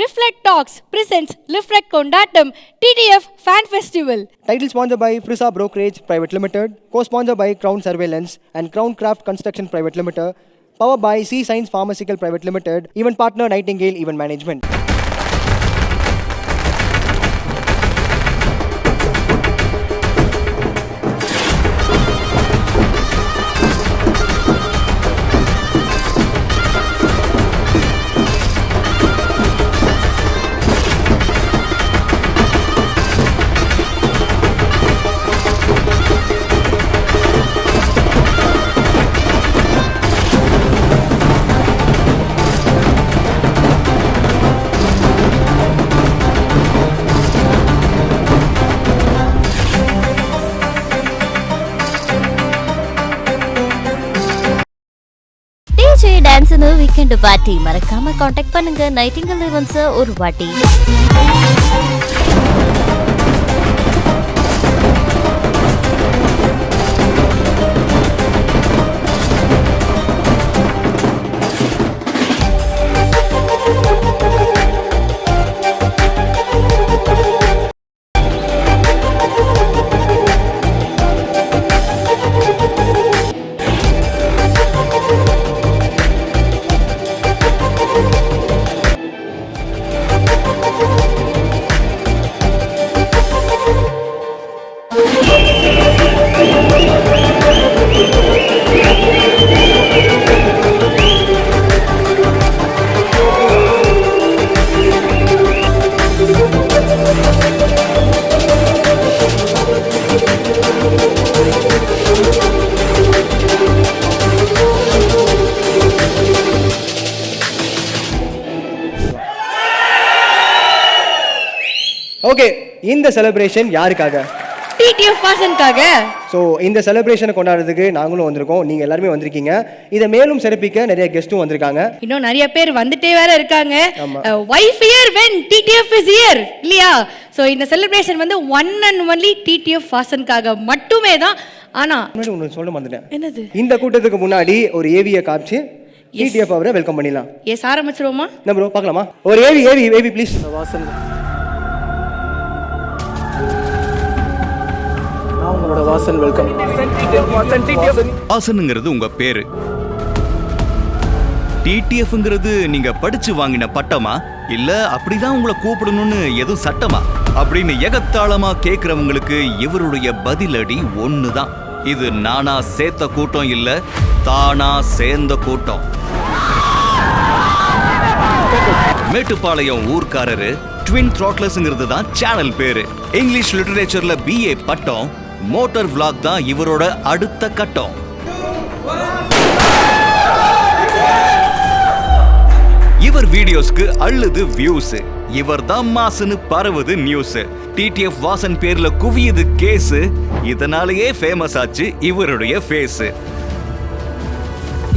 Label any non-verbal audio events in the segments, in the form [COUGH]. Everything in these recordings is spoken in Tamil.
Reflect Talks presents Reflect Kondatam TTF Fan Festival. Title sponsored by Frisa Brokerage Private Limited, co-sponsored by Crown Surveillance and Crown Craft Construction Private Limited, powered by C Science Pharmaceutical Private Limited, event partner Nightingale Event Management. டான்ஸ்னு பார்ட்டி மறக்காம காண்டாக்ட் பண்ணுங்க. நைட்டிங்கல் ஈவென்ட்ஸ் ஒரு வாட்டி. ஓகே இந்த செலிப்ரேஷன் யாருக்காக? TTF Vasankaga. ஸோ இந்த செலிப்ரேஷனை கொண்டாடுறதுக்கு நாங்களும் வந்திருக்கோம். நீங்கள் எல்லாருமே வந்திருக்கீங்க. இதை மேலும் சிறப்பிக்க நிறைய கெஸ்ட்டும் வந்திருக்காங்க. இன்னும் நிறைய பேர் வந்துட்டே வேற இருக்காங்க. Wife year when TTF is year இல்லையா? ஸோ இந்த செலிப்ரேஷன் வந்து ஒன் அண்ட் ஒன்லி டிடிஎஃப் வாசனுக்காக மட்டுமே தான். ஆனா முன்னாடி ஒன்று சொல்ல வந்துட்டேன் என்னது? இந்த கூட்டத்துக்கு முன்னாடி ஒரு ஏவியை காமிச்சு டிடிஎஃப் அவரை வெல்கம் பண்ணிடலாம். எஸ் ஆரம்பிச்சிருவோமா? ப்ரோ பார்க்கலாமா? ஒரு AV AV AV please Vasan நான் உங்களோட வாசன் வெல்கம் வாசனுங்கிறது உங்க பேரு. டிடிஎஃப்ங்கிறது நீங்க படிச்சு வாங்கின பட்டமா? இல்ல அப்படிதான் உங்களை கூப்பிடணும்னு எதுவும் சட்டமா? அப்படின்னு எகத்தாளமா கேக்குறவங்களுக்கு இவருடைய பதிலடி ஒண்ணுதான். இது நானா சேர்த்த கூட்டம் இல்ல தானா சேர்ந்த கூட்டம். மேட்டுப்பாளையம் ஊர்க்காரரு ட்வின் த்ராட்லஸ்ங்கிறது தான் சேனல் பேரு. இங்கிலீஷ் லிட்டரேச்சர்ல பிஏ பட்டம் மோட்டார் விளாக் தான் இவரோட அடுத்த கட்டம். இவர் வீடியோஸ்க்கு அள்ளுது வியூஸ் இவர் தான் மாசுன்னு பரவுது நியூஸ் டிடிஎஃப் வாசன் பேர்ல குவியுது கேஸ் இதனாலேயே ஃபேமஸ் ஆச்சு இவருடைய ஃபேஸ்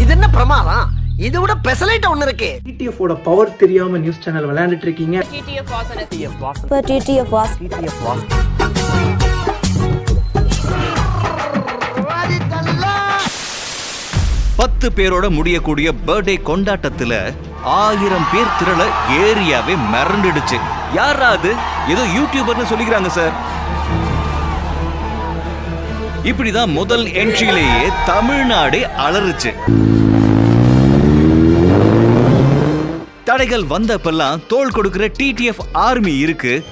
இது என்ன பிரமாதம்? இது விட பெசலைட் ஒண்ணு இருக்கு. டிடிஎஃப் ஓட பவர் தெரியாம நியூஸ் சேனல் விளையாண்டுட்டு இருக்கீங்க. பத்து பேரோட முடியக்கூடிய பர்த்டே கொண்டாட்டத்துல ஆயிரம் பேர் திரள ஏரியாவே மிரண்டுடுச்சு. யாரா அது? ஏதோ யூடியூபர்னு சொல்லிக்கிறாங்க சார் இப்படிதான் முதல் என்ட்ரியிலேயே தமிழ்நாடே அலறுச்சு. படைகள் வந்தப்பெல்லாம் தோல் கொடுக்கிற டிடிஎஃப் ஆர்மி இருக்கு.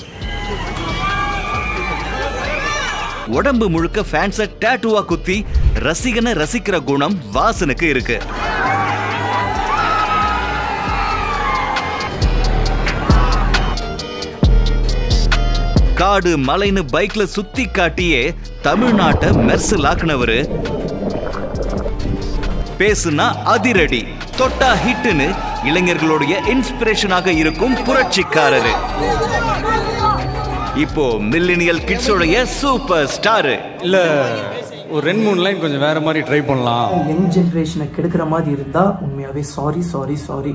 உடம்பு முழுக்க ஃபேன்ஸை டேட்டுவா குத்தி ரசிகனை ரசிக்கிற குணம் வாசனுக்கு இருக்கு. காடு மலைன்னு பைக்ல சுத்தி காட்டியே தமிழ்நாட்டை மெர்சலாக்குனவரு. பேசுனா அதிரடி. தொட்டா ஹிட்னு இளைஞர்களுடைய இன்ஸ்பிரேஷனாக இருக்கும் புரட்சிக்காரரு. இப்போ மில்லினியல் கிட்ஸோடைய சூப்பர் ஸ்டாரு. இல்ல ஒரு ரெண்டு மூணு லைன் கொஞ்சம் வேற மாதிரி ட்ரை பண்ணலாம். யங் ஜென்ரேஷனை கெடுக்கிற மாதிரி இருந்தா உண்மையாவே சாரி சாரி சாரி.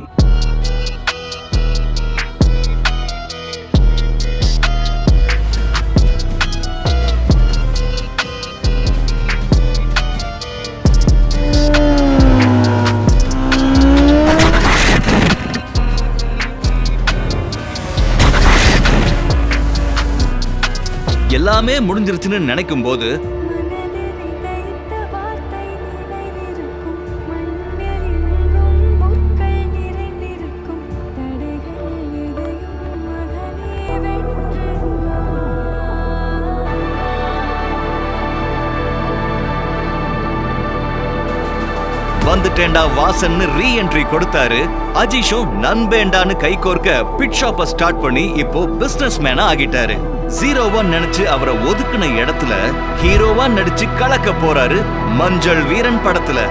எல்லாமே முடிஞ்சிருச்சுன்னு நினைக்கும் போது வந்துட்டேண்டா வந்துட்டேன்டா வாசன்னு ரீ என்ட்ரி கொடுத்தாரு. அஜிஷும் நண்பேண்டான்னு கை கோர்க்க பிட் ஷாப்பை ஸ்டார்ட் பண்ணி இப்போ பிசினஸ் மேனா ஆகிட்டாரு. ஜீரோவா நினைச்சு அவரை ஒதுக்குன இடத்துல ஹீரோவா நடிச்சு கலக்க போறாரு மஞ்சள் வீரன் படத்துல.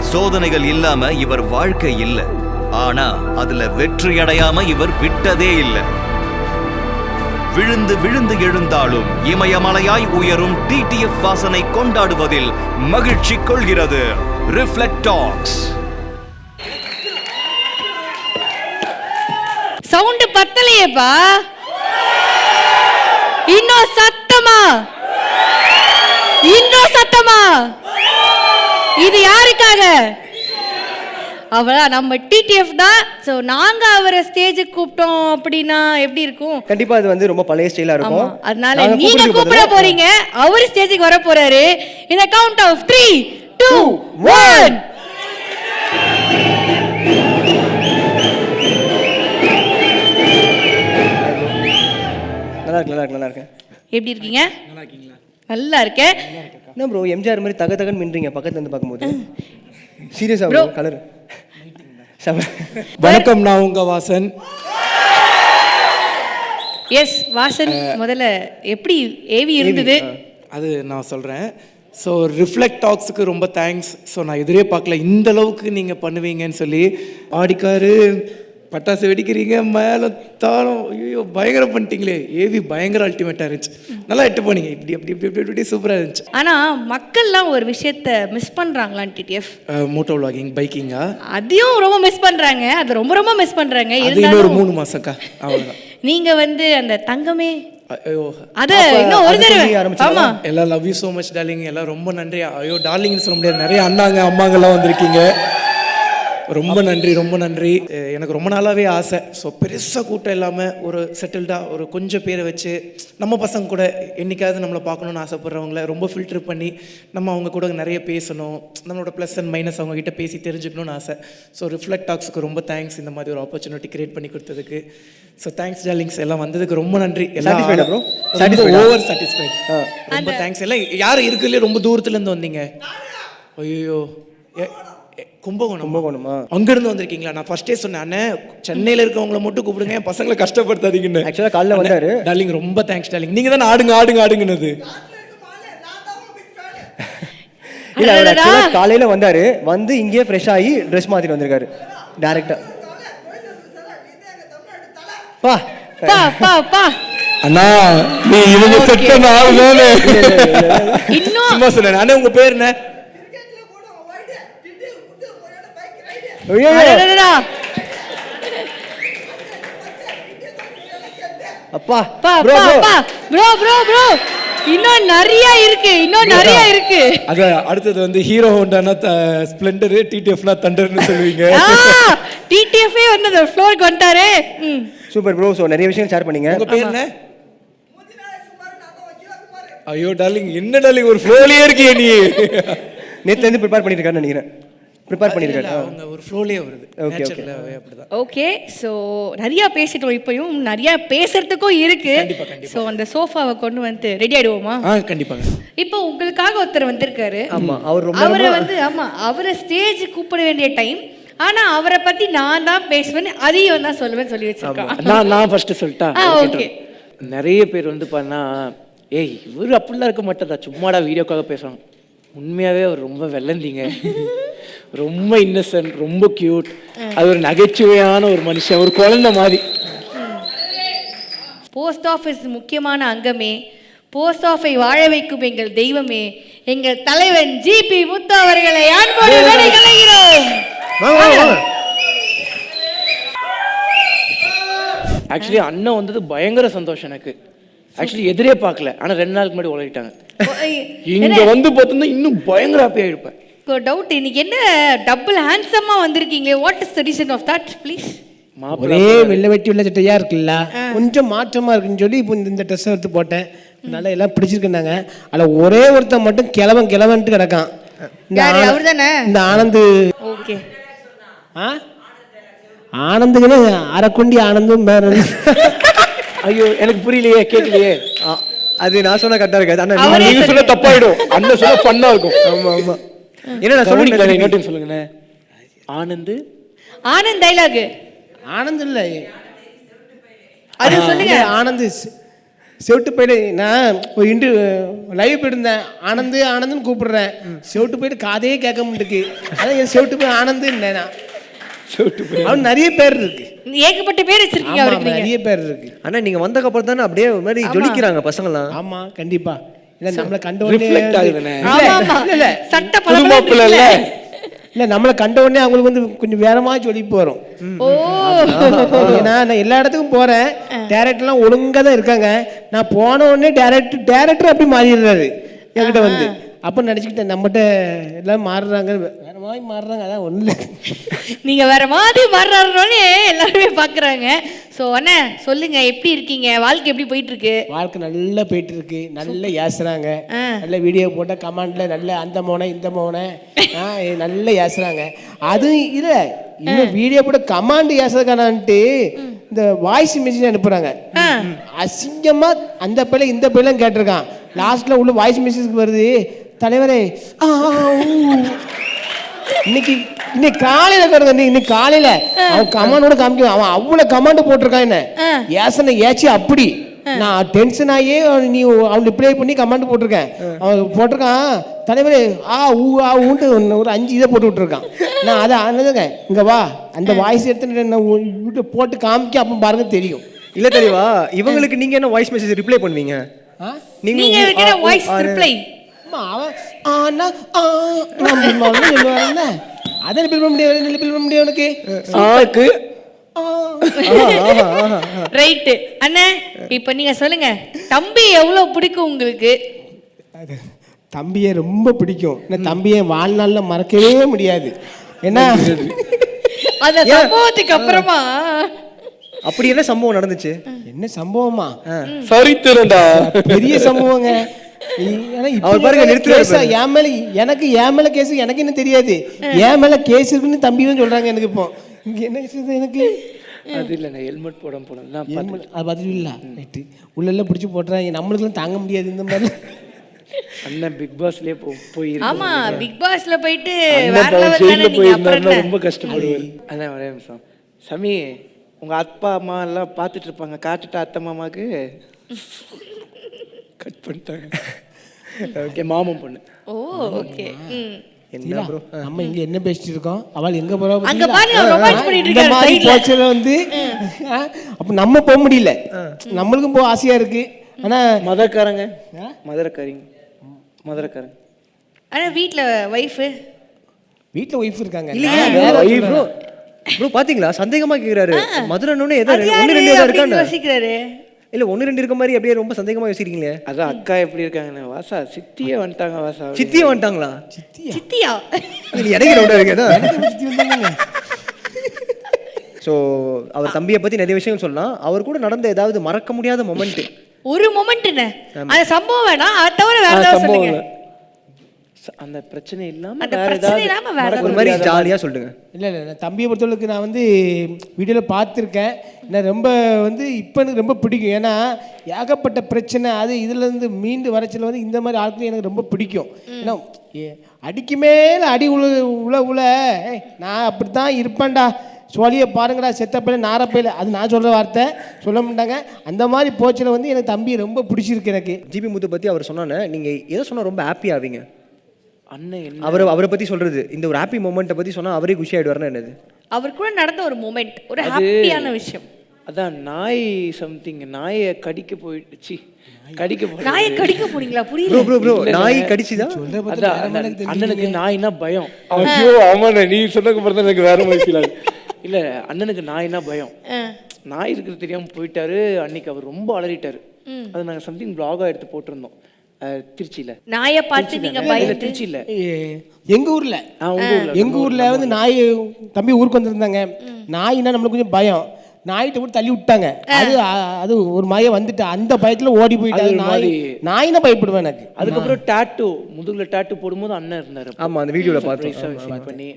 சோதனைகள் இல்லாம இவர் வாழ்க்கை இல்ல. ஆனா அதுல வெற்றி அடையாம இவர் விட்டதே இல்ல. விழுந்து விழுந்து எழுந்தாலும் இமயமலையாய் உயரும் டிடிஎஃப் வாசனை கொண்டாடுவதில் மகிழ்ச்சி கொள்கிறது. ரிஃப்ளெக்டாக்ஸ் பத்தலையேப்பா இன்னும் சத்தமா? இன்னும் சத்தமா? இது யாருக்காக? அவளா நம்ம டிடிஎஃப் தான். ஸோ நாங்க அவரை ஸ்டேஜுக்கு கூப்பிட்டோம் அப்படின்னா எப்படி இருக்கும்? கண்டிப்பா அது வந்து ரொம்ப பழைய ஸ்டைலா இருக்கும். அதனால நாங்க கூப்பிட போறீங்க. அவர் ஸ்டேஜுக்கு வர போறாரு இந்த count of three two one இருக்கு நல்லா இருக்கு நல்லா இருக்கு. எப்படி இருக்கீங்க? நல்லா இருக்கேன். என்ன ப்ரோ எம்ஜிஆர் மாதிரி தக தகன்னு மின்றீங்க பக்கத்துல இருந்து பார்க்கும்போது? சீரியஸா Bro. ப்ரோ கலர் வணக்கம் நான் உங்க வாசன். எஸ் வாசன் முதல்ல எப்படி ஏவி இருந்தது? அது நான் சொல்கிறேன் ஸோ ரிஃப்ளெக்ட் டாக்ஸுக்கு ரொம்ப தேங்க்ஸ் ஸோ நான் எதிரே பார்க்கல. இந்த அளவுக்கு நீங்கள் பண்ணுவீங்கன்னு சொல்லி ஆடிக்காரு பட்டாசு வெடிக்கிறீங்க மேலே தாளம் ஐயோ பயங்கரம் பண்ணிட்டீங்களே. ஏவி பயங்கர அல்டிமேட்டாக இருந்துச்சு. நல்லா எட்டு போனீங்க. இப்படி அப்படி இப்படி இப்படி இப்படி சூப்பராக இருந்துச்சு. ஆனா மக்கள்லாம் ஒரு விஷயத்த மிஸ் பண்றாங்களான்னு டிடிஎஃப் மோட்டோ விளாகிங் பைக்கிங்கா அதையும் ரொம்ப மிஸ் பண்றாங்க. அது ரொம்ப ரொம்ப மிஸ் இன்னொரு இருந்தாலும் மூணு மாசம்க்கா. அவ்வளோதான் [LAUGHS] நீங்க வந்து அந்த தங்கமே? ஒரு எல்லாம் love you so much darling எல்லாம் ரொம்ப நன்றி ஐயோ டார்லிங்னு சொல்ல முடியாது. நிறைய அண்ணாங்க அம்மாங்கெல்லாம் வந்திருக்கீங்க. ரொம்ப நன்றி ரொம்ப நன்றி. எனக்கு ரொம்ப நாளாகவே ஆசை. ஸோ பெருசாக கூட்டம் இல்லாமல் ஒரு செட்டில்டாக ஒரு கொஞ்சம் பேரை வச்சு நம்ம பசங்க கூட என்னைக்காவது நம்மளை பார்க்கணுன்னு ஆசைப்படுறவங்கள ரொம்ப ஃபில்டர் பண்ணி நம்ம அவங்க கூட நிறைய பேசணும். நம்மளோட ப்ளஸ் அண்ட் மைனஸ் அவங்க கிட்ட பேசி தெரிஞ்சுக்கணும்னு ஆசை. ஸோ ரிஃப்ளெக்ட் டாக்ஸுக்கு ரொம்ப தேங்க்ஸ் இந்த மாதிரி ஒரு ஆப்பர்ச்சுனிட்டி கிரியேட் பண்ணி கொடுத்ததுக்கு. ஸோ தேங்க்ஸ் டார்லிங்ஸ் எல்லாம் வந்ததுக்கு ரொம்ப நன்றி? எல்லாம்? ஓவர் சாட்டிஸ்ஃபைட் ரொம்ப தேங்க்ஸ் எல்லாம் யார் இருக்குல்ல ரொம்ப தூரத்துல இருந்து வந்தீங்க ஐயோ கும்பகோணம்? கும்பகோணமா? அங்க இருந்து வந்திருக்கீங்களா? நான் ஃபர்ஸ்டே சொன்னேன் அண்ணே சென்னையில இருக்கவங்கள மட்டும் கூப்பிடுங்க என் பசங்களை கஷ்டப்படுத்தாதீங்கன்னு. Actually, காலைல வந்தாரு. டார்லிங் ரொம்ப தேங்க்ஸ் டார்லிங் நீங்க தானே ஆடுங்க ஆடுங்க ஆடுங்கனது [LAUGHS] இல்ல அவர் காலையில வந்தாரு. வந்து இங்கேயே ஃப்ரெஷ் ஆகி ட்ரெஸ் மாத்திட்டு வந்திருக்காரு. டைரக்டா பா. பா பா பா. அண்ணா நீ இவங்க செட் பண்ண ஆள் தானே இன்னும் சும்மா சொன்னேன். அண்ணே உங்க பேர் என்ன? அப்பா பா bro, பா bro. பா ப்ரோ ப்ரோ ப்ரோ இன்னும் நிறைய இருக்கு இன்னும் நிறைய இருக்கு? அது அடுத்தது வந்து ஹீரோ ஹோண்டானா ஸ்ப்ளெண்டரு டிடிஎஃப்னா தண்டர்னு சொல்லுவீங்க. டிடிஎஃப்ஏ வந்து அந்த ஃப்ளோருக்கு வந்துட்டாரு. சூப்பர் ப்ரோ ஸோ நிறைய விஷயம் ஷேர் பண்ணீங்க. உங்க பேர் என்ன? ஐயோ டார்லிங் என்ன டார்லிங் ஒரு ஃப்ளோலயே இருக்கியே நீ. [LAUGHS] நேத்துல இருந்து ப்ரிப்பேர் பண்ணிருக்காருன்னு நினைக்கிறேன். ப்ரிப்பேர் பண்ணிருக்காரு. ஆ. அவங்க ஒரு ஃப்ளோலயே வருது. Okay. நேச்சுரலாவே அப்படிதான். ஓகே ஸோ நிறைய பேசிட்டோம். இப்பயும் நிறைய பேசுறதுக்கும் இருக்கு. ஸோ அந்த சோஃபாவை கொண்டு வந்து ரெடி ஆயிடுவோமா? ஆ கண்டிப்பாங்க. இப்போ உங்களுக்காக ஒருத்தர் வந்திருக்காரு. ஆமா, அவர் ரொம்ப அவரை வந்து ஆமா அவரை ஸ்டேஜ் கூப்பிட வேண்டிய டைம் ஆனா அவரை பத்தி நான் தான் பேசுவேன் அதையும் தான் சொல்லுவேன் சொல்லி வச்சிருக்கான் நான் நான் ஃபர்ஸ்ட் சொல்லிட்டா? okay. நிறைய பேர் வந்து பண்ணா ஏய் இவர் அப்படிலாம் இருக்க மாட்டாரா? சும்மாடா வீடியோக்காக பேசுவாங்க உண்மையாவே அவர் ரொம்ப வெள்ளந்தீங்க. ரொம்ப இன்னசென்ட் ரொம்ப கியூட் அது ஒரு நகைச்சுவையான ஒரு மனுஷன் ஒரு குழந்தை மாதிரி. போஸ்ட் ஆஃபீஸ் முக்கியமான அங்கமே. போஸ்ட் ஆஃபை வாழ வைக்கும் எங்கள் தெய்வமே. எங்கள் தலைவன் ஜிபி முத்து அவர்களை அன்போடு ஆக்சுவலி அண்ணன் வந்தது பயங்கர சந்தோஷம் எனக்கு. ஆக்சுவலி எதிரே பார்க்கல. ஆனா ரெண்டு நாளுக்கு முன்னாடி உலகிட்டாங்க இங்க வந்து பார்த்தோம்னா இன்னும் பயங்கர ஹாப்பியாக இருப்பேன் டவுட் இன்னைக்கு என்ன டபுள் ஹேண்ட்ஸமா வந்திருக்கீங்களே? What is the reason of that please ஒரே வெள்ளை வெட்டி வெள்ளை சட்டையா இருக்குல்ல? கொஞ்சம் மாற்றமா இருக்குன்னு சொல்லி இப்போ இந்த- ட்ரெஸ் எடுத்து போட்டேன். நல்லா எல்லாம் பிடிச்சிருக்குனாங்க அதில் ஒரே ஒருத்தன் மட்டும் கிழவன் கிழவன்ட்டு கிடக்கான். இந்த யாரு? ஆன- அவர்தானே? இந்த ஆனந்து. ஓகே ஆ? ஆனந்துக்குன்னு அரைக்குண்டி ஆனந்தும் வேற. ஐயோ எனக்கு புரியலையே கேட்கலையே. ஆ, அது நான் சொன்ன கரெக்டாக இருக்காது. ஆனால் அவரே நீங்க சொல்ல தப்பாயிடும். அண்ணன் சொல்ல பண்ணா இருக்கும். ஆமா ஆமா. என்ன நான் சொல்லுங்க சொல்லுங்க இன்னொரு சொல்லுங்கண்ணே. ஆனந்த். ஆனந்த் டைலாக் ஆனந்த் இல்லை. அது சொல்லுங்க. ஆனந்த் செவிட்டு போயிடு நான் ஒரு இன்டு லைவ் போயிருந்தேன். ஆனந்து ஆனந்துன்னு கூப்பிடுறேன். செவிட்டு போயிட்டு காதே கேட்க முடியுது அதான் என் செவிட்டு போய் ஆனந்து நான். அவன் நிறைய பேர் இருக்கு. ஏகப்பட்ட பேர் வச்சிருக்கீங்க நிறைய பேர் இருக்கு. அண்ணா நீங்க வந்ததுக்கு அப்புறம் தானே அப்படியே ஒரு மாதிரி ஜொலிக்கிறாங்க பசங்களாம் ஆமா கண்டிப்பா. இல்ல நம்மள கண்ட உடனே இல்ல இல்ல சட்ட இல்ல. இல்ல நம்மள கண்ட உடனே அவங்களுக்கு வந்து கொஞ்சம் வேறமா வரும் ஓ. ஏன்னா நான் எல்லா இடத்துக்கும் போறேன். டேரக்டர்லாம் ஒழுங்கா தான் இருக்காங்க. நான் போன உடனே டேரக்டர் டேரக்டர் அப்படி மாறிடுறாரு. என்கிட்ட வந்து. அப்போ நினச்சிக்கிட்டேன் நம்மகிட்ட எல்லாம் மாறுறாங்க. வேற மாதிரி மாறுறாங்க. அதான் ஒன்றும் இல்லை நீங்க வேற மாதிரி மாறுறாருன்னு எல்லாருமே பாக்குறாங்க. சோ அண்ணா சொல்லுங்க எப்படி இருக்கீங்க? வாழ்க்கை எப்படி போயிட்டு இருக்கு வாழ்க்கை நல்லா போயிட்டு இருக்கு நல்லா ஏசுறாங்க. நல்ல வீடியோ போட்ட கமெண்ட்ல நல்ல அந்த மோனை இந்த மோனை. நல்லா ஏசுறாங்க. அதுவும் இல்லை. இன்னும் வீடியோ போட்ட கமாண்ட் ஏசுறதுக்கானன்ட்டு இந்த வாய்ஸ் மெசேஜ் அனுப்புறாங்க. அசிங்கமா அந்த பிள்ளை இந்த பிள்ளைன்னு கேட்டிருக்கான். லாஸ்ட்ல உள்ள வாய்ஸ் மெசேஜ் வருது. தலைவரே ஆ, ஊ. இன்னைக்கு இன்னைக்கு காலையில கிடந்த இன்னைக்கு காலையில அவன் கமாண்டோட காமிக்க அவன் அவ்வளவு கமாண்ட் போட்டிருக்கான் என்ன? ஏசனை ஏச்சி அப்படி. நான் டென்ஷன் ஆகியே நீ அவன் ரிப்ளை பண்ணி கமாண்ட் போட்டிருக்கேன். அவன் போட்டிருக்கான் தலைவரே ஆ ஊ ஆ ஊன்ட்டு ஒரு அஞ்சு இதை போட்டு விட்டுருக்கான். நான் அதை அண்ணதுங்க இங்க வா. அந்த வாய்ஸ் எடுத்து நான் போட்டு காமிக்க அப்போ பாருங்க தெரியும். இல்ல தெரியவா இவங்களுக்கு நீங்க என்ன வாய்ஸ் மெசேஜ் ரிப்ளை பண்ணுவீங்க? நீங்க வாய்ஸ் ரிப்ளை அம்மா அவன் ஆனா ஆ நான் சொல்லுவாங்க அதை பண்ண முடியாது பண்ண முடியும் உனக்கு? ஆக்கு. ரைட் அண்ணா இப்போ நீங்க சொல்லுங்க. தம்பி எவ்வளவு பிடிக்கும் உங்களுக்கு? அது தம்பியை ரொம்ப பிடிக்கும். இந்த தம்பியை வாழ்நாள்ல மறக்கவே முடியாது. ஏன்னா அந்த சம்பவத்துக்கு அப்புறமா. அப்படி என்ன சம்பவம் நடந்துச்சு? என்ன சம்பவமா? சரித்திரண்டா பெரிய சம்பவங்க. அவர் பாருங்க, நிறுத்துறாரு என் மேல எனக்கு என் மேல கேஸ் எனக்கு என்ன தெரியாது. என் மேல கேஸ் இருக்குன்னு தம்பி தான் சொல்றாங்க எனக்கு இப்போ. இங்க என்ன விஷயம் எனக்கு? அது இல்லைண்ணே ஹெல்மெட் போடாம போனேன். நான் அது பதில் இல்ல. ரைட்டு உள்ள எல்லாம் பிடிச்சி போட்டுறாங்க. நம்மளுக்குலாம் தாங்க முடியாது இந்த மாதிரி அண்ணன் பிக் பாஸ்லயே போ போய் ஆமா பிக் பாஸ்ல போயிட்டு வேற லெவல் போயிருந்தாருன்னா ரொம்ப கஷ்டப்படுவார் அண்ணன் ஒரே நிமிஷம். சமி உங்க அப்பா அம்மா எல்லாம் பார்த்துட்டு இருப்பாங்க. காட்டுட்டா அத்தை மாமாக்கு கட் பண்ணிட்டாங்க. [LAUGHS] ஓகே மாமன் பொண்ணு. ஓ ஓகே ம். என்ன ப்ரோ நம்ம இங்க என்ன பேசிட்டு இருக்கோம்? அவள் எங்க போறா அங்க பாத்தீங்களா? பாருங்க ரொமான்ஸ் பண்ணிட்டு இருக்காரு மாதிரி சைடுல. போச்சுல வந்து. அப்ப நம்ம போக முடியல. நம்மளுக்கும் போக ஆசையா இருக்கு. ஆனா மதுரக்காரங்க மதுரக்காரிங்க மதுரக்காரங்க ஆனா வீட்ல வைஃப் வீட்ல ஒய்ஃப் இருக்காங்க. நான் வேற ப்ரோ ப்ரோ பாத்தீங்களா? சந்தேகமா கேக்குறாரு. மதுரன்னு ஏதோ ஒன்னு ரெண்டு ஏதோ யோசிக்கிறாரு. இல்ல ஒன்னு ரெண்டு இருக்க மாதிரி அப்படியே ரொம்ப சந்தேகமா யோசிக்கிறீங்களே? அதான் அக்கா எப்படி இருக்காங்கண்ணே வாசா சித்தியே வந்துட்டாங்க வாசா. சித்தியே வந்துட்டாங்களா? சித்தியா? நீ இடையில விட இருக்கா ஸோ அவர் தம்பியை பத்தி நிறைய விஷயம் சொல்லலாம். அவர் கூட நடந்த ஏதாவது மறக்க முடியாத மொமெண்ட் ஒரு மொமெண்ட்னு அந்த சம்பவம் வேணாம். அதை தவிர வேற ஏதாவது சம்பவம் சொல்லுங்க. அந்த பிரச்சனை இல்லாம அந்த வேற பிரச்சனை ஏதாவது இல்லாம வேற ஒரு மாதிரி ஜாலியா சொல்லுங்க. இல்லை இல்லை நான் தம்பியை பொறுத்தளவுக்கு நான் வந்து வீடியோவில் பார்த்துருக்கேன். நான் ரொம்ப வந்து இப்போ எனக்கு ரொம்ப பிடிக்கும். ஏன்னா ஏகப்பட்ட பிரச்சனை அது இதுலேருந்து மீண்டு வரச்சில் வந்து இந்த மாதிரி ஆட்கள் எனக்கு ரொம்ப பிடிக்கும். ஏன்னா ஏ- அடிக்கு மேலே அடி உழு உழ உழ. ஏய் நான் அப்படி தான் இருப்பேன்டா. சோழியை பாருங்கடா செத்தப்பையில நாரப்பையில அது நான் சொல்கிற வார்த்தை. சொல்ல மாட்டாங்க. அந்த மாதிரி போச்சில் வந்து எனக்கு தம்பி ரொம்ப பிடிச்சிருக்கு எனக்கு. ஜிபி முத்து பத்தி அவர் சொன்னானே நீங்க எதை சொன்னா ரொம்ப ஹாப்பி ஆவீங்க? அண்ணன் அவர் அவரை பத்தி சொல்றது. இந்த ஒரு ஹாப்பி மொமெண்ட்டை பத்தி சொன்னா அவரே குஷி ஆயிடுவாருன்னா என்னது? அவர் கூட நடந்த ஒரு மொமெண்ட் ஒரு ஹாப்பியான விஷயம். அதான் நாய் சம்திங் நாயை கடிக்க போயிடுச்சு கடிக்க போய். நாயை கடிக்க போனீங்களா ப்ரோ புரியல ப்ரோ ப்ரோ நாய் கடிச்சுதா? அதான் அண்ணன்- அண்ணனுக்கு நாய்னா பயம். ஐயோ ஆமாண்ணே நீ சொன்னதுக்கு அப்புறம் தான் எனக்கு வேற மாதிரி ஃபீல் ஆகுது. இல்ல அண்ணனுக்கு நாய்னா பயம். நாய் இருக்கிறது தெரியாம போயிட்டாரு. அன்னைக்கு அவர் ரொம்ப அலறிட்டாரு. அது நாங்க சம்திங் பிளாகா எடுத்து போட்டிருந்தோம். திருச்சியில. நாயை பார்த்து நீங்க இல்ல, பயந்து? திருச்சியில. எங்க ஊர்ல? எங்க ஊர்ல வந்து நாய் தம்பி ஊருக்கு வந்திருந்தாங்க. நாய்னா நம்மளுக்கு கொஞ்சம் பயம். நாய்கிட்ட கூட தள்ளி விட்டாங்க. அது அது ஒரு மய வந்துட்டு. அந்த பயத்துல ஓடி போயிட்டாங்க. நாய் நாய்னா பயப்படுவேன் எனக்கு. அதுக்கப்புறம் டாட்டூ முதுகுல டாட்டூ போடும்போது அண்ணன் இருந்தாரு. ஆமா, அந்த வீடியோல visit பண்ணி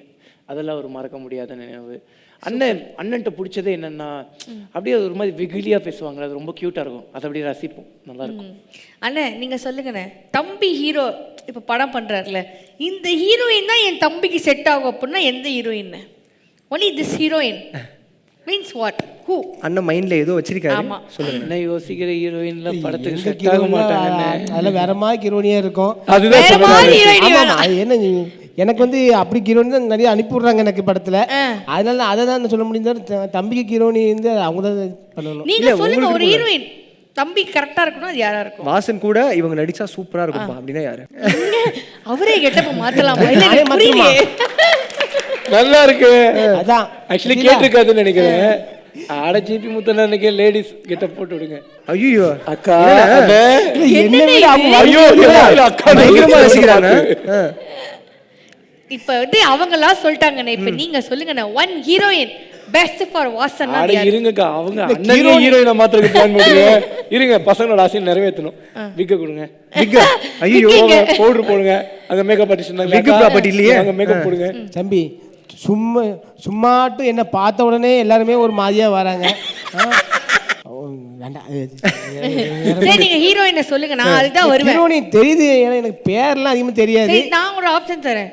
அதெல்லாம் ஒரு மறக்க முடியாத நினைவு. அண்ணன் அண்ணன்ட்ட பிடிச்சதே என்னன்னா அப்படியே ஒரு மாதிரி வெகுலியா பேசுவாங்க அது ரொம்ப கியூட்டா இருக்கும். அதை அப்படியே ரசிப்போம். நல்லா இருக்கும். அண்ணே நீங்க சொல்லுங்கண்ணே. தம்பி ஹீரோ இப்ப படம் பண்றாருல இந்த ஹீரோயின் தான் என் தம்பிக்கு செட் ஆகும் அப்படின்னா எந்த heroine only this heroine means what who அண்ணன் மைண்ட்ல ஏதோ வச்சிருக்காரு. ஆமா. என்ன யோசிக்கிற ஹீரோயின்லாம் படத்துக்கு செட் ஆக மாட்டாங்கன்னு அதெல்லாம் வேற மாதிரி ஹீரோனியா இருக்கும். அதுதான். என்ன எனக்கு வந்து அப்படி ஹீரோயின் தான் நிறைய அனுப்பி விடுறாங்க எனக்கு படத்துல. அதனால அதை தான் சொல்ல முடியும் தம்பிக்கு ஹீரோனி வந்து அவங்க தான் பண்ணணும். நீங்க சொல்லுங்க ஒரு ஹீரோயின். தம்பி கரெக்டா இருக்கணும் அது யாரா இருக்கும்? வாசன் கூட இவங்க நடிச்சா சூப்பரா இருக்கும்பா அப்படின்னா யாரு? [LAUGHS] அவரே கெட்டப்ப மாத்தலாமா? நல்லா இருக்கு. அதான். ஆக்சுவலி கேட்டிருக்காதுன்னு நினைக்கிறேன். ஆட ஜிபி முத்தன் அன்னைக்கு லேடிஸ் கிட்ட போட்டு விடுங்க. ஐயோ அக்கா என்ன ஐயோ அக்கா பயங்கரமா ரசிக்கிறாங்க. இப்ப வந்து அவங்கலாம் சொல்லிட்டாங்கண்ணே. இப்ப நீங்க சொல்லுங்கண்ணே. One heroine best for Vasan இருங்கக்கா. அவங்க அண்ணன் ஹீரோயினை மாத்திரக்கு பிளான் பண்ணுங்க இருங்க பசங்களோட ஆசையை நிறைவேற்றணும். விக்க கொடுங்க. விக்கா? ஐயோ பவுடர் போடுங்க. அங்க மேக்கப் ஆர்டிஸ்ட் Wig property இல்லையே? அங்க மேக்கப் போடுங்க. தம்பி சும்மா சும்மாட்டும் என்ன பார்த்த உடனே எல்லாருமே ஒரு மாதிரியா வராங்க. ஹீரோயினை சொல்லுங்க. நான் அதுதான் வருவேன். ஹீரோனி தெரியுது. ஏன்னா எனக்கு பேர்லாம் அதிகமா தெரியாது. சரி நான் ஒரு ஆப்ஷன் தரேன்.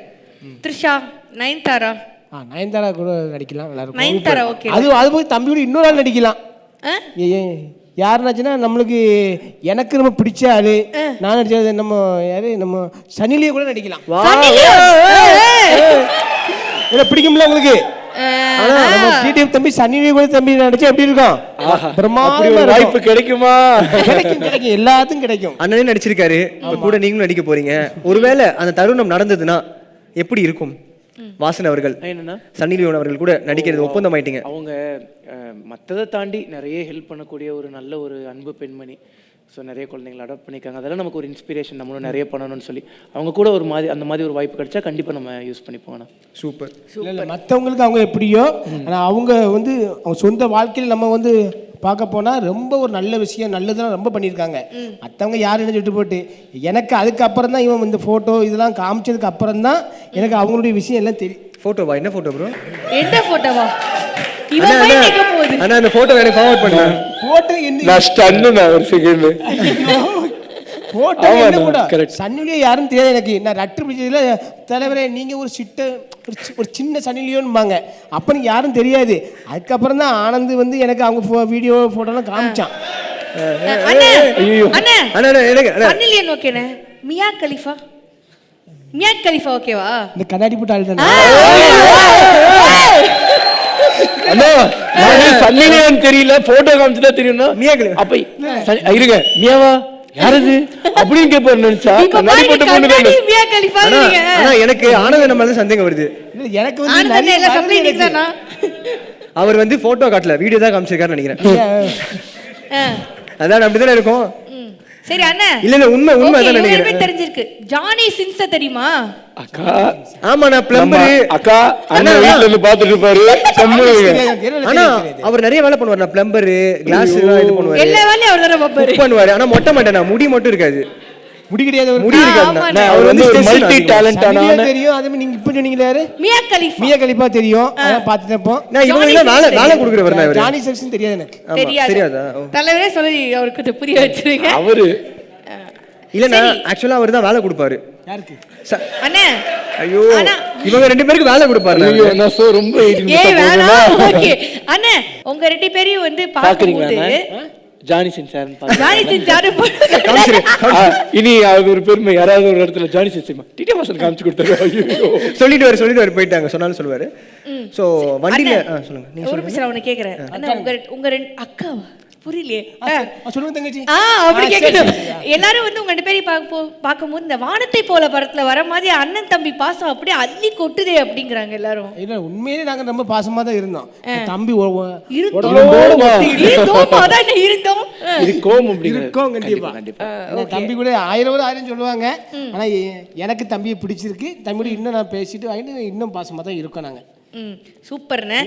த்ரிஷா நயன்தாரா ஆ நயன்தாரா கூட நடிக்கலாம் நல்லா இருக்கும் நயன்தாரா ஓகே அது அது போய் தம்பியோட இன்னொரு ஆள் நடிக்கலாம்? ஏ- யாருனாச்சுன்னா நம்மளுக்கு எனக்கு ரொம்ப பிடிச்ச ஆளு. நான் நடிச்சது நம்ம யாரு? நம்ம சனிலியை கூட நடிக்கலாம். இல்ல பிடிக்கும்ல உங்களுக்கு? ஆனா நம்ம டிடிஎம் தம்பி சனிலியை கூட தம்பி நடிச்சா எப்படி இருக்கும்? அப்படி பிரமாதமா ஒரு வாய்ப்பு இருக்கும். கிடைக்குமா? கிடைக்கும் கிடைக்கும். எல்லாத்துக்கும் கிடைக்கும். அண்ணனே நடிச்சிருக்காரு. இப்ப கூட நீங்களும் நடிக்க போறீங்க. ஒருவேளை அந்த தருணம் நடந்ததுன்னா எப்படி இருக்கும்? வாசன் அவர்கள் என்னன்னா? சன்னி லியோன் அவர்கள் கூட நடிக்கிறது ஒப்பந்தம் ஆயிட்டீங்க அவங்க மத்ததை தாண்டி நிறைய ஹெல்ப் பண்ணக்கூடிய ஒரு நல்ல ஒரு அன்பு பெண்மணி. ஸோ நிறைய குழந்தைங்களை அடாப்ட் பண்ணியிருக்காங்க. அதெல்லாம் நமக்கு ஒரு இன்ஸ்பிரேஷன் நம்மளும் நிறைய பண்ணணும்னு சொல்லி. அவங்க கூட ஒரு மாதிரி அந்த மாதிரி ஒரு வாய்ப்பு கிடைச்சா கண்டிப்பாக நம்ம யூஸ் பண்ணிப்போம் சூப்பர். இல்ல இல்ல மற்றவங்களுக்கு அவங்க எப்படியோ ஆனா அவங்க வந்து அவங்க சொந்த வாழ்க்கையில் நம்ம வந்து பார்க்க போனா ரொம்ப ஒரு நல்ல விஷயம் நல்லதெல்லாம் ரொம்ப பண்ணியிருக்காங்க. மற்றவங்க யார் என்ன சொல்லிட்டு போட்டு எனக்கு அதுக்கப்புறம் தான் இவன் இந்த ஃபோட்டோ இதெல்லாம் காமிச்சதுக்கு அப்புறம் தான் எனக்கு அவங்களுடைய விஷயம் எல்லாம் தெரியும் போட்டோவா என்ன போட்டோ ப்ரோ எந்த போட்டோவா இவன் போய் நிக்க போகுது. அண்ணா அந்த போட்டோ எனக்கு ஃபார்வர்ட் பண்ணுங்க ஃபோட்டோ என்ன நான் ஸ்டன்னு நான் ஒரு செகண்ட் correct. சன்னிலியோ யாரும் தெரியாது எனக்கு. நான் ரட்டு பிடிச்சதுல தலைவரே நீங்க ஒரு சிட்ட ஒரு சின்ன சன்னிலியோன்பாங்க. அப்போ எனக்கு யாரும் தெரியாது. அதுக்கப்புறம் தான் ஆனந்த் வந்து எனக்கு அவங்க வீடியோ ஃபோட்டோலாம் காமிச்சான். Mia Khalifa? மியா கலிஃபா ஓகேவா? இந்த கண்ணாடி போட்டு ஆள் தானே அண்ணா நானே சன்னிலியான்னு தெரியல போட்டோ காமிச்சுதா தெரியும்னா? Mia Khalifa. அப்ப இருங்க. மியாவா? யாரது? அப்படின்னு கேட்பாரு நினைச்சா? கண்ணாடி போட்ட பொண்ணு அண்ணா, எனக்கு ஆனந்த நம்ம தான் சந்தேகம் வருது. எனக்கு வந்து அவர் வந்து போட்டோ காட்டல வீடியோ தான் காமிச்சிருக்காருன்னு நினைக்கிறேன். அதான் அப்படிதானே இருக்கும். சரி அண்ணே. இல்ல இல்ல உண்மை உண்மை தான் நினைக்கிறேன். தெரிஞ்சிருக்கு. ஜானி சின்ஸ தெரியுமா? அக்கா. ஆமா நான் பிளம்பர் அக்கா அண்ணன் வீட்டுல இருந்து பாத்துட்டு இருப்பாரு. ஆனா. அவர் நிறைய வேலை பண்ணுவார் நான் பிளம்பர் கிளாஸ் எல்லாம் இது பண்ணுவாரு. எல்லா வேலையும் அவர் தானே பண்ணுவாரு. ஆனா மொட்டை மாட்டேன் முடி மட்டும் இருக்காது. முடி கிடையாது அவருக்கு. முடி இருக்காது ஆமா, நான். அவர் வந்து ஒரு stress மல்டி அதிகம். டேலண்டான சன்னிலியோ தெரியும். அதே மாதிரி நீங்க இப்போ சொன்னீங்களே யாரு? Mia Khalifa. மியா கலிப்பா தெரியும். அதான் பார்த்துட்டு இருப்போம் நான் இவங்க எல்லாம் வேலை வேலை கொடுக்குறவர் நான் இவரு? ஜானி செக்ஷன் தெரியாது எனக்கு. ஆமா, தெரியாது. தெரியாதா? ஓ. தலைவரே சொல்லி அவருக்கு புரிய வச்சிருங்க. அவரு. இல்ல ஆக்சுவலா அவர் தான் வேலை கொடுப்பாரு. யாருக்கு? ச- அண்ணே. ஐயோ இவங்க ரெண்டு பேருக்கு வேலை கொடுப்பாரு ஐயோ நான் சோ ரொம்ப ஏய் வேணாம். ஓகே. அண்ணே உங்க ரெண்டு பேரையும் வந்து பாக்கும்போது Johnny Sins sir Johnny [LAUGHS] Sins யாரு இனி அது ஒரு பெருமை. யாராவது ஒரு இடத்துல ஜானி சிங் சினிமா டிடி மாசன் காமிச்சு கொடுத்தாரு ஐயோ. சொல்லிட்டு வர சொல்லிட்டு வர போயிட்டாங்க. சொன்னாலும் சொல்லுவாரு. சோ வண்டியில சொல்லுங்க. நீங்க ஒரு நிமிஷம் அவனை கேக்குறேன். அண்ணா உங்க ரெண்டு- உங்க ரெண்டு அக்காவா? புரியலையே. சொல்லுங்க தங்கச்சி. ஆ அப்படி கேட்கணும். எல்லாரும் வந்து உங்க ரெண்டு பேரையும் பார்க்க பார்க்கும்போது இந்த வானத்தை போல படத்துல வர மாதிரி அண்ணன் தம்பி பாசம் அப்படியே அள்ளி கொட்டுதே அப்படிங்கிறாங்க எல்லாரும். இல்ல உண்மையிலே நாங்க ரொம்ப பாசமா தான் இருந்தோம். தம்பி இருந்தோம். அதான் இருந்தோம்? இருக்கோம் இருக்கோம் கண்டிப்பா. கண்டிப்பா தம்பி கூட ஆயிரம் ஒரு ஆயிரம் சொல்லுவாங்க. ஆனா எனக்கு தம்பியை பிடிச்சிருக்கு. தம்பியோட இன்னும் நான் பேசிட்டு வாங்கிட்டு இன்னும் பாசமா தான் இருக்கோம் நாங்க. சூப்பர்ண்ணே.